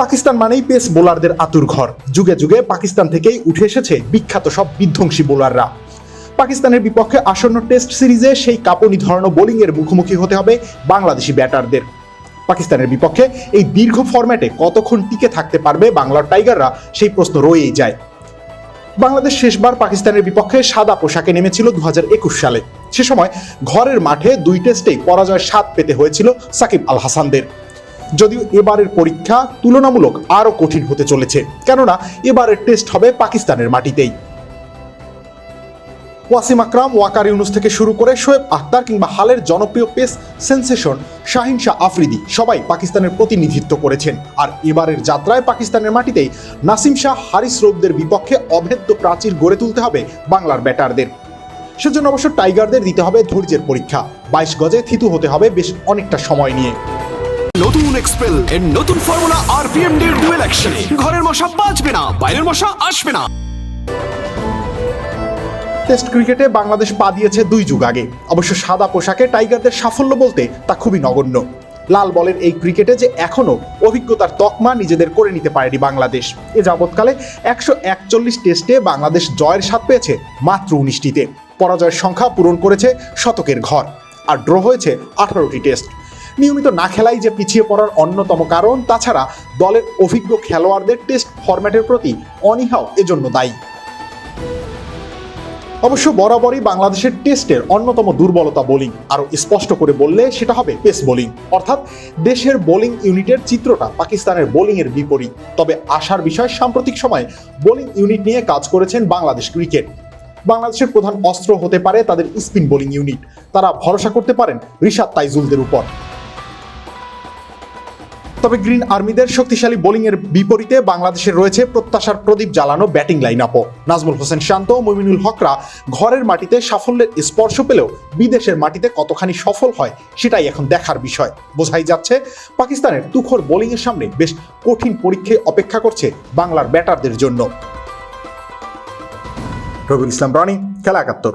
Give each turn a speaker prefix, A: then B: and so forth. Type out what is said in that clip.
A: পাকিস্তান মানেই পেস বোলারদের আতুর ঘর। যুগে যুগে পাকিস্তান থেকেই উঠে এসেছে বিখ্যাত সব বিধ্বংসী বোলাররা। পাকিস্তানের বিপক্ষে আসন্ন টেস্ট সিরিজে সেই কাঁপুনি ধরানো বোলিং এর মুখোমুখি হতে হবে বাংলাদেশি ব্যাটারদের। পাকিস্তানের বিপক্ষে এই দীর্ঘ ফরম্যাটে কতক্ষণ টিকে থাকতে পারবে বাংলার টাইগাররা সেই প্রশ্ন রয়েই যায়। বাংলাদেশ শেষবার পাকিস্তানের বিপক্ষে সাদা পোশাকে নেমেছিল দু হাজার একুশ সালে। সে সময় ঘরের মাঠে দুই টেস্টেই পরাজয়ের স্বাদ পেতে হয়েছিল সাকিব আল হাসানদের। যদিও এবারের পরীক্ষা তুলনামূলক আরও কঠিন হতে চলেছে, কেননা এবারের টেস্ট হবে পাকিস্তানের মাটিতেই। ওয়াসিম আকরাম, ওয়াকার ইউনুস থেকে শুরু করে শোয়েব আখতার কিংবা হালের জনপ্রিয় পেস সেন্সেশন শাহিন শাহ আফ্রিদি, সবাই পাকিস্তানের প্রতিনিধিত্ব করেছেন। আর এবারের যাত্রায় পাকিস্তানের মাটিতেই নাসিম শাহ, হারিস রৌবদের বিপক্ষে অভেদ্য প্রাচীর গড়ে তুলতে হবে বাংলার ব্যাটারদের। সেজন্য অবশ্য টাইগারদের দিতে হবে ধৈর্যের পরীক্ষা। বাইশ গজে থিতু হতে হবে বেশ অনেকটা সময় নিয়ে।
B: নতুন এক্সপেল এর নতুন ফর্মুলা আরপিএম ডির ডুয়েল অ্যাকশনে ঘরের মশা বাঁচবে না, বাইরের মশা আসবে না।
A: টেস্ট ক্রিকেটে বাংলাদেশ পা দিয়েছে দুই যুগ আগে। অবশ্য সাদা পোশাকে টাইগারদের সাফল্য বলতে তা খুবই নগণ্য। লাল বলের এই ক্রিকেটে যে এখনও অভিজ্ঞতার তকমা নিজেদের করে নিতে পারেনি বাংলাদেশ। এ যাবৎকালে একশো একচল্লিশ টেস্টে বাংলাদেশ জয়ের স্বাদ পেয়েছে মাত্র উনিশটিতে। পরাজয়ের সংখ্যা পূরণ করেছে শতকের ঘর। আর ড্র হয়েছে আঠারোটি টেস্ট নিয়মিত না খেলাই যে পিছিয়ে পড়ার অন্যতম কারণ, তাছাড়া দলের অভিজ্ঞ খেলোয়াড়দের টেস্ট ফরম্যাটের প্রতি অনীহাও এজন্য দায়ী। অবশ্য বরাবরই বাংলাদেশের টেস্টের অন্যতম দুর্বলতা বোলিং। আরও স্পষ্ট করে বললে সেটা হবে পেস বোলিং। অর্থাৎ দেশের বোলিং ইউনিটের চিত্রটা পাকিস্তানের বোলিংয়ের বিপরীত। তবে আশার বিষয়, সাম্প্রতিক সময়ে বোলিং ইউনিট নিয়ে কাজ করেছেন বাংলাদেশ ক্রিকেট। বাংলাদেশের প্রধান অস্ত্র হতে পারে তাদের স্পিন বোলিং ইউনিট। তারা ভরসা করতে পারেন রিশাদ তাইজুলদের উপর। তবে গ্রিন আর্মিদের শক্তিশালী বোলিংয়ের বিপরীতে বাংলাদেশের রয়েছে প্রত্যাশার প্রদীপ জ্বালানো ব্যাটিং লাইন আপও নাজমুল হোসেন শান্ত মুমিনুল হকরা ঘরের মাটিতে সাফল্যের স্পর্শ পেলেও বিদেশের মাটিতে কতখানি সফল হয় সেটাই এখন দেখার বিষয়। বোঝাই যাচ্ছে, পাকিস্তানের তুখর বোলিংয়ের সামনে বেশ কঠিন পরীক্ষায় অপেক্ষা করছে বাংলার ব্যাটারদের জন্য। রবিউল ইসলাম রনি, খেলা একাত্তর।